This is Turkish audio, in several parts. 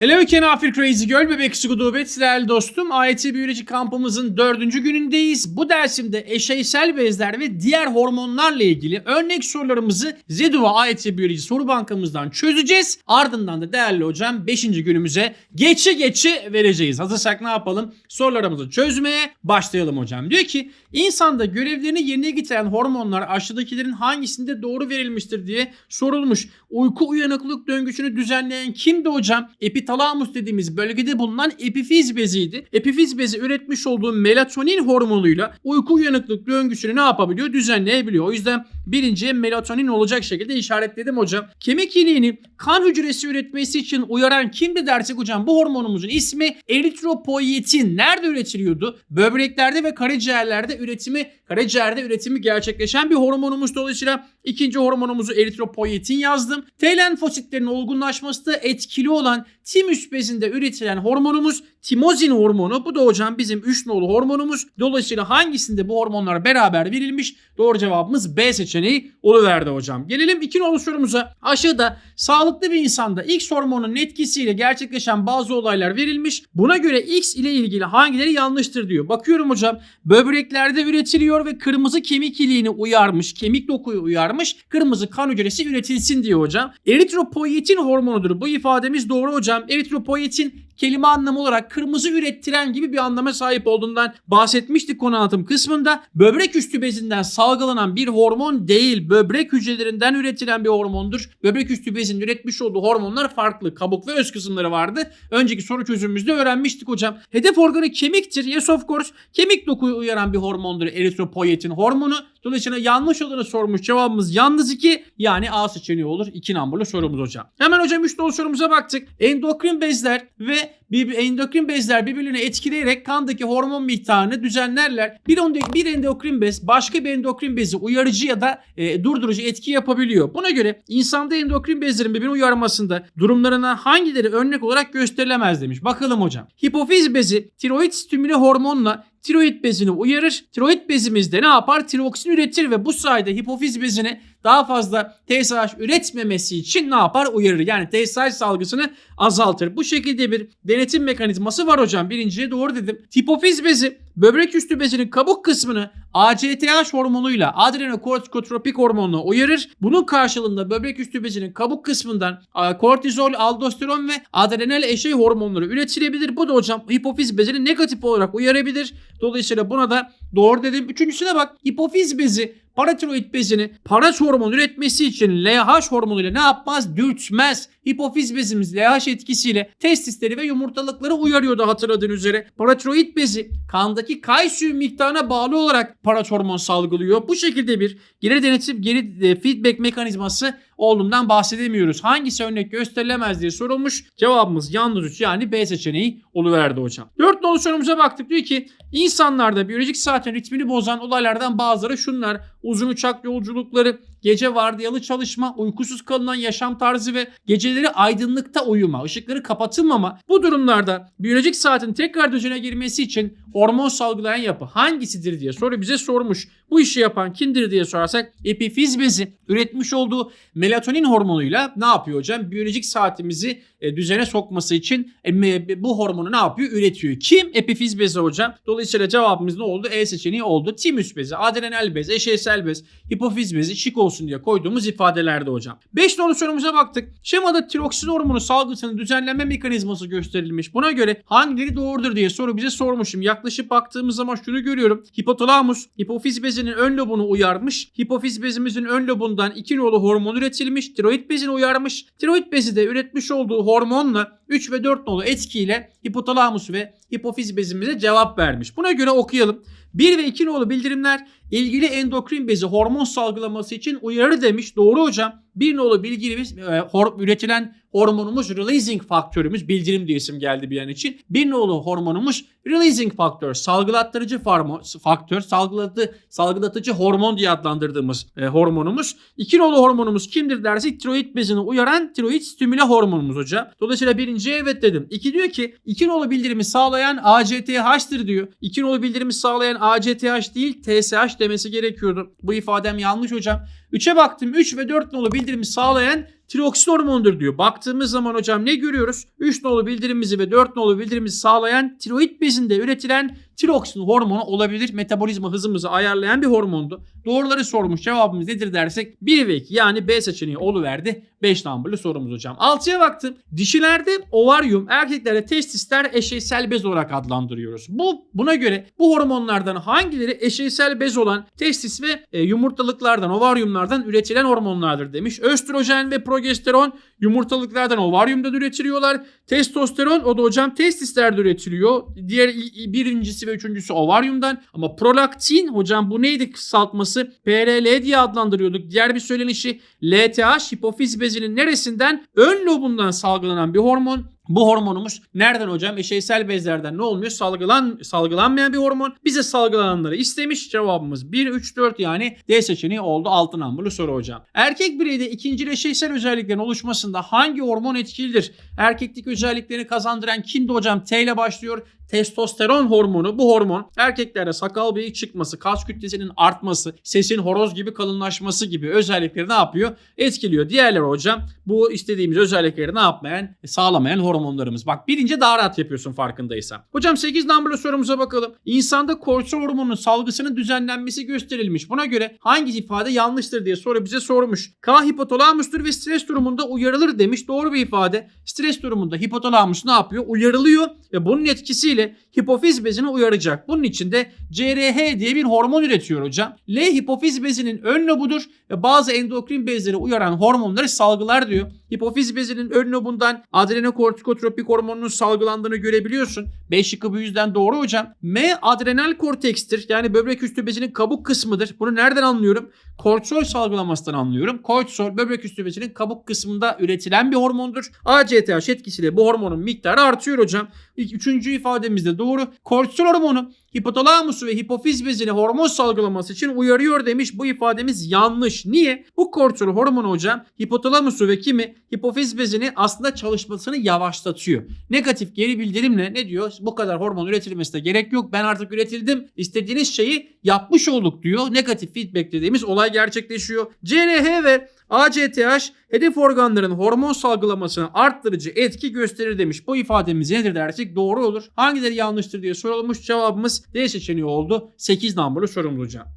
Hello Kenafir Crazy Girl bebek Skudubet değerli dostum. AYT Biyoloji kampımızın dördüncü günündeyiz. Bu dersimde eşeysel bezler ve diğer hormonlarla ilgili örnek sorularımızı Zeduva AYT Biyoloji soru bankamızdan çözeceğiz. Ardından da değerli hocam 5. günümüze geçi geçi vereceğiz. Hazırsak ne yapalım? Sorularımızı çözmeye başlayalım hocam. Diyor ki insanda görevlerini yerine getiren hormonlar aşağıdakilerin hangisinde doğru verilmiştir diye sorulmuş. Uyku uyanıklık döngüsünü düzenleyen kimdi hocam? Epitalamus dediğimiz bölgede bulunan epifiz beziydi. Epifiz bezi üretmiş olduğu melatonin hormonuyla uyku uyanıklık döngüsünü ne yapabiliyor? Düzenleyebiliyor. O yüzden birinciye melatonin olacak şekilde işaretledim hocam. Kemik iliğini kan hücresi üretmesi için uyaran kimdi dersek hocam bu hormonumuzun ismi eritropoietin. Nerede üretiliyordu? Böbreklerde ve karaciğerlerde üretimi karaciğerde üretimi gerçekleşen bir hormonumuz dolayısıyla ikinci hormonumuzu eritropoietin yazdım. T lenfositlerin olgunlaşması da etkili olan timüs bezinde üretilen hormonumuz timozin hormonu. Bu da hocam bizim 3 nolu hormonumuz. Dolayısıyla hangisinde bu hormonlar beraber verilmiş? Doğru cevabımız B seçeneği oluverdi hocam. Gelelim 2 nolu sorumuza. Aşağıda sağlıklı bir insanda X hormonunun etkisiyle gerçekleşen bazı olaylar verilmiş. Buna göre X ile ilgili hangileri yanlıştır diyor. Bakıyorum hocam böbreklerde üretiliyor ve kırmızı kemik iliğini uyarmış. Kemik dokuyu uyarmış. Kırmızı kan hücresi üretilsin diyor hocam. Eritropoietin hormonudur. Bu ifademiz doğru hocam. Eritropoietin kelime anlamı olarak kırmızı ürettiren gibi bir anlama sahip olduğundan bahsetmiştik konu anlatım kısmında. Böbrek üstü bezinden salgılanan bir hormon değil. Böbrek hücrelerinden üretilen bir hormondur. Böbrek üstü bezin üretmiş olduğu hormonlar farklı. Kabuk ve öz kısımları vardı. Önceki soru çözümümüzde öğrenmiştik hocam. Hedef organı kemiktir. Yes of course. Kemik dokuyu uyaran bir hormondur eritropoietin hormonu. Dolayısıyla yanlış olanı sormuş. Cevabımız yalnız 2 yani A seçeneği olur. 2 numaralı sorumuz hocam. Hemen hocam 3 dolu sorumuza baktık. Endokrin bezler ve bir endokrin bezler birbirlerini etkileyerek kandaki hormon miktarını düzenlerler. Bir, bir endokrin bez başka bir endokrin bezi uyarıcı ya da e, durdurucu etki yapabiliyor. Buna göre insanda endokrin bezlerin birbirini uyarmasında durumlarına hangileri örnek olarak gösterilemez demiş. Bakalım hocam. Hipofiz bezi tiroid stimüle hormonla tiroid bezini uyarır. Tiroid bezimizde ne yapar? Tiroksin üretir ve bu sayede hipofiz bezini daha fazla TSH üretmemesi için ne yapar? Uyarır. Yani TSH salgısını azaltır. Bu şekilde bir denetim mekanizması var hocam. Birinciye doğru dedim. Hipofiz bezi böbrek üstü bezinin kabuk kısmını ACTH hormonuyla adrenokortikotropik hormonla uyarır. Bunun karşılığında böbrek üstü bezinin kabuk kısmından a, kortizol, aldosteron ve adrenal eşey hormonları üretilebilir. Bu da hocam hipofiz bezini negatif olarak uyarabilir. Dolayısıyla buna da doğru dedim. Üçüncüsüne bak. Hipofiz bezi paratiroid bezini paras hormonu üretmesi için LH hormonuyla ne yapmaz? Dürtmez. Hipofiz bezimiz LH etkisiyle testisleri ve yumurtalıkları uyarıyordu hatırladığın üzere. Paratiroid bezi kandaki kalsiyum miktarına bağlı olarak paras hormon salgılıyor. Bu şekilde bir geri denetim, geri e, feedback mekanizması olduğundan bahsedemiyoruz. Hangisi örnek gösterilemez diye sorulmuş. Cevabımız yalnız 3 yani B seçeneği oluverdi hocam. 4 nolu sorumuza baktık. Diyor ki insanlarda biyolojik saatin ritmini bozan olaylardan bazıları şunlar. Uzun uçak yolculukları, gece vardiyalı çalışma, uykusuz kalınan yaşam tarzı ve geceleri aydınlıkta uyuma, ışıkları kapatılmama. Bu durumlarda biyolojik saatin tekrar düzene girmesi için hormon salgılayan yapı hangisidir diye soru bize sormuş. Bu işi yapan kimdir diye sorarsak epifiz bezi üretmiş olduğu melatonin hormonuyla ne yapıyor hocam? Biyolojik saatimizi e, düzene sokması için e, bu hormonu ne yapıyor? Üretiyor. Kim? Epifiz bezi hocam. Dolayısıyla cevabımız ne oldu? E seçeneği oldu. Timüs bezi, adrenal bez, eşeysel bez, hipofiz bezi şık olsun diye koyduğumuz ifadelerde hocam. 5 nolu sorumuza baktık. Şemada tiroksin hormonu salgısının düzenleme mekanizması gösterilmiş. Buna göre hangileri doğrudur diye soru bize sormuşum. Yaklaşıp baktığımız zaman şunu görüyorum. Hipotalamus hipofiz bezinin ön lobunu uyarmış. Hipofiz bezimizin ön lobundan 2 nolu hormon üretilmiş. Tiroid bezini uyarmış. Tiroid bezi de üretmiş olduğu hormonla 3 ve 4 nolu etkiyle hipotalamus ve hipofiz bezimize cevap vermiş. Buna göre okuyalım. 1 ve 2 nolu bildirimler ilgili endokrin bezi hormon salgılaması için uyarı demiş. Doğru hocam. Bir nolu bilgimiz e, üretilen hormonumuz releasing faktörümüz bildirim diye isim geldi bir an için. Bir nolu hormonumuz releasing faktör salgılattırıcı farmo- faktör salgılatı, salgılatıcı hormon diye adlandırdığımız e, hormonumuz. İki nolu hormonumuz kimdir dersek tiroid bezini uyaran tiroid stimüle hormonumuz hocam. Dolayısıyla birinciye evet dedim. İki diyor ki iki nolu bildirimi sağlayan ACTH'tır diyor. İki nolu bildirimi sağlayan ACTH değil TSH demesi gerekiyordu. Bu ifadem yanlış hocam. 3'e baktım 3 ve 4 nolu bildirimi sağlayan tiroksin hormonudur diyor. Baktığımız zaman hocam ne görüyoruz? 3 nolu bildirimimizi ve 4 nolu bildirimimizi sağlayan tiroid bezinde üretilen tiroksin hormonu olabilir. Metabolizma hızımızı ayarlayan bir hormondu. Doğruları sormuş cevabımız nedir dersek 1 ve 2 yani B seçeneği oluverdi. 5 numaralı sorumuz hocam. 6'ya baktım. Dişilerde ovaryum, erkeklerde testisler eşeysel bez olarak adlandırıyoruz. Bu buna göre bu hormonlardan hangileri eşeysel bez olan testis ve e, yumurtalıklardan, ovaryumlardan üretilen hormonlardır demiş. Östrojen ve progesteron yumurtalıklardan, ovaryumdan üretiliyorlar. Testosteron o da hocam testislerde üretiliyor. Diğer birincisi ve üçüncüsü ovaryumdan. Ama prolaktin hocam bu neydi kısaltması? PRL diye adlandırıyorduk. Diğer bir söylenişi LTH hipofiz bezinin neresinden? Ön lobundan salgılanan bir hormon. Bu hormonumuz nereden hocam? Eşeysel bezlerden ne olmuyor? Salgılan, salgılanmayan bir hormon. Bize salgılananları istemiş. Cevabımız 1, 3, 4 yani D seçeneği oldu. 6 numaralı soru hocam. Erkek bireyde ikinci eşeysel özelliklerin oluşmasında hangi hormon etkilidir? Erkeklik özelliklerini kazandıran kimdi hocam? T ile başlıyor. Testosteron hormonu bu hormon erkeklerde sakal bıyık çıkması, kas kütlesinin artması, sesin horoz gibi kalınlaşması gibi özellikleri ne yapıyor? Etkiliyor. Diğerleri hocam bu istediğimiz özellikleri ne yapmayan? E, Sağlamayan hormonlarımız. Bak birinci daha rahat yapıyorsun farkındaysan. Hocam 8 numaralı sorumuza bakalım. İnsanda kortizol hormonunun salgısının düzenlenmesi gösterilmiş. Buna göre hangi ifade yanlıştır diye soru bize sormuş. K hipotalamustur ve stres durumunda uyarılır demiş. Doğru bir ifade. Stres durumunda hipotalamus ne yapıyor? Uyarılıyor ve bunun etkisiyle hipofiz bezini uyaracak. Bunun için de CRH diye bir hormon üretiyor hocam. L hipofiz bezinin ön lobudur ve bazı endokrin bezleri uyaran hormonları salgılar diyor. Hipofiz bezinin ön lobundan adrenokortikotropik hormonunun salgılandığını görebiliyorsun. B şıkkı bu yüzden doğru hocam. M adrenal kortekstir. Yani böbrek üstü bezinin kabuk kısmıdır. Bunu nereden anlıyorum? Kortisol salgılamasından anlıyorum. Kortisol böbrek üstü bezinin kabuk kısmında üretilen bir hormondur. ACTH etkisiyle bu hormonun miktarı artıyor hocam. İlk üçüncü ifademiz de doğru. Kortisol hormonu hipotalamusu ve hipofiz bezini hormon salgılaması için uyarıyor demiş. Bu ifademiz yanlış. Niye? Bu kortisol hormonu hocam hipotalamusu ve kimi hipofiz bezini aslında çalışmasını yavaşlatıyor. Negatif geri bildirimle ne diyor? Bu kadar hormon üretilmesine gerek yok. Ben artık üretildim. İstediğiniz şeyi yapmış olduk diyor. Negatif feedback dediğimiz olay gerçekleşiyor. CRH ve ACTH hedef organların hormon salgılamasını arttırıcı etki gösterir demiş. Bu ifademiz nedir dersek doğru olur. Hangileri yanlıştır diye sorulmuş. Cevabımız D seçeneği oldu. 8 numaralı sorumuz hocam.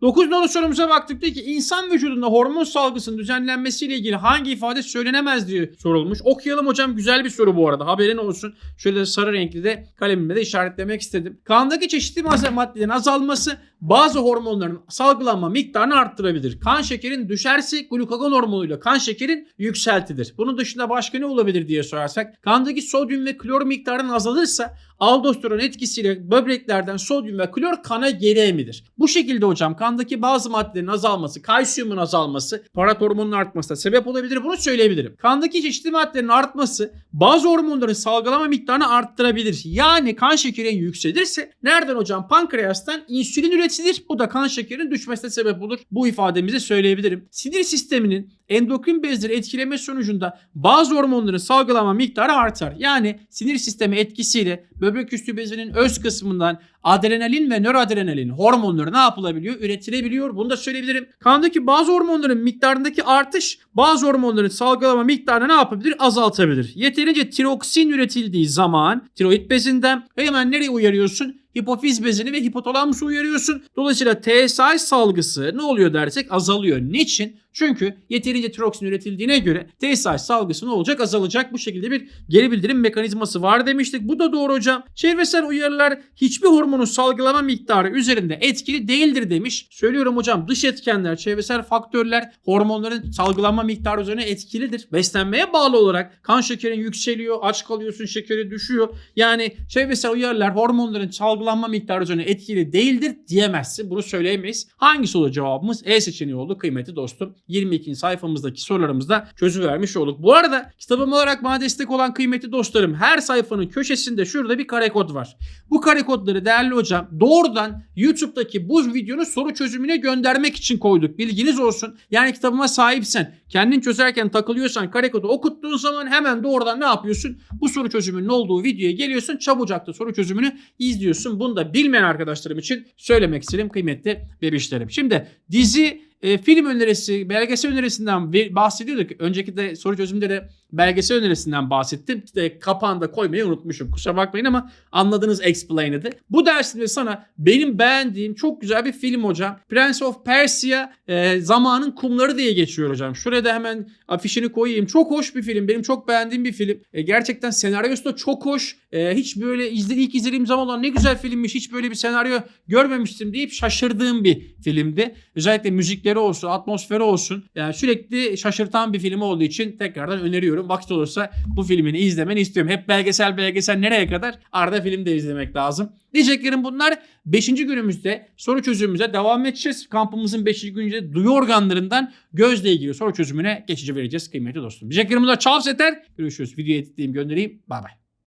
9 nolu sorumuza baktık diyor ki insan vücudunda hormon salgısının düzenlenmesiyle ilgili hangi ifade söylenemez diye sorulmuş. Okuyalım hocam güzel bir soru bu arada haberin olsun. Şöyle sarı renkli de kalemimle de işaretlemek istedim. Kandaki çeşitli maddelerin azalması bazı hormonların salgılanma miktarını arttırabilir. Kan şekerin düşerse glukagon hormonuyla kan şekerin yükseltilir. Bunun dışında başka ne olabilir diye sorarsak kandaki sodyum ve klor miktarının azalırsa aldosteron etkisiyle böbreklerden sodyum ve klor kana geri emilir. Bu şekilde hocam kandaki bazı maddelerin azalması, kalsiyumun azalması, parat hormonunun artmasına sebep olabilir. Bunu söyleyebilirim. Kandaki çeşitli maddelerin artması bazı hormonların salgılama miktarını arttırabilir. Yani kan şekerin yükselirse nereden hocam? Pankreastan insülin üretilir. Bu da kan şekerinin düşmesine sebep olur. Bu ifademizi söyleyebilirim. Sinir sisteminin endokrin bezleri etkileme sonucunda bazı hormonların salgılama miktarı artar. Yani sinir sistemi etkisiyle böbrek üstü bezinin öz kısmından adrenalin ve nöroadrenalin hormonları ne yapılabiliyor? Üretilebiliyor. Bunu da söyleyebilirim. Kandaki bazı hormonların miktarındaki artış bazı hormonların salgılama miktarını ne yapabilir? Azaltabilir. Yeterince tiroksin üretildiği zaman tiroid bezinden hemen nereye uyarıyorsun? Hipofiz bezini ve hipotalamusu uyarıyorsun. Dolayısıyla TSH salgısı ne oluyor dersek azalıyor. Niçin? Çünkü yeterince tiroksin üretildiğine göre TSH salgısı ne olacak? Azalacak. Bu şekilde bir geri bildirim mekanizması var demiştik. Bu da doğru hocam. Çevresel uyarılar hiçbir hormonun salgılama miktarı üzerinde etkili değildir demiş. Söylüyorum hocam dış etkenler, çevresel faktörler hormonların salgılanma miktarı üzerine etkilidir. Beslenmeye bağlı olarak kan şekerin yükseliyor, aç kalıyorsun, şekeri düşüyor. Yani çevresel uyarılar hormonların salgılanma miktarı üzerine etkili değildir diyemezsin. Bunu söyleyemeyiz. Hangisi oldu cevabımız? E seçeneği oldu kıymetli dostum. 22. sayfamızdaki sorularımızda çözüvermiş olduk. Bu arada kitabım olarak bana destek olan kıymetli dostlarım her sayfanın köşesinde şurada bir kare kod var. Bu kare kodları değerli hocam doğrudan YouTube'daki bu videonun soru çözümüne göndermek için koyduk. Bilginiz olsun. Yani kitabıma sahipsen, kendin çözerken takılıyorsan kare kodu okuttuğun zaman hemen doğrudan ne yapıyorsun? Bu soru çözümünün olduğu videoya geliyorsun. Çabucak da soru çözümünü izliyorsun. Bunu da bilmeyen arkadaşlarım için söylemek istedim kıymetli bebişlerim. Şimdi dizi e, film önerisi, belgesel önerisinden bahsediyorduk. Önceki de soru çözümde de belgesel önerisinden bahsettim. İşte kapağında koymayı unutmuşum. Kusura bakmayın ama anladığınız explained'i. Bu dersimde sana benim beğendiğim çok güzel bir film hocam. Prince of Persia e, Zamanın Kumları diye geçiyor hocam. Şuraya da hemen afişini koyayım. Çok hoş bir film. Benim çok beğendiğim bir film. E, gerçekten senaryosu da çok hoş. E, hiç böyle izle, ilk izlediğim zaman "Lan ne güzel filmmiş. Hiç böyle bir senaryo görmemiştim deyip şaşırdığım bir filmdi. Özellikle müzikleri olsun, atmosferi olsun. Yani sürekli şaşırtan bir film olduğu için tekrardan öneriyorum. Vakit olursa bu filmini izlemeni istiyorum. Hep belgesel belgesel nereye kadar? Arada film de izlemek lazım. Diyeceklerim bunlar. Beşinci günümüzde soru çözümümüze devam edeceğiz. Kampımızın beşinci gününde duyu organlarından gözle ilgili soru çözümüne geçici vereceğiz kıymetli dostum. Diyeceklerim bunlar. Eter. Görüşürüz. Video editleyeyim göndereyim. Bay bay.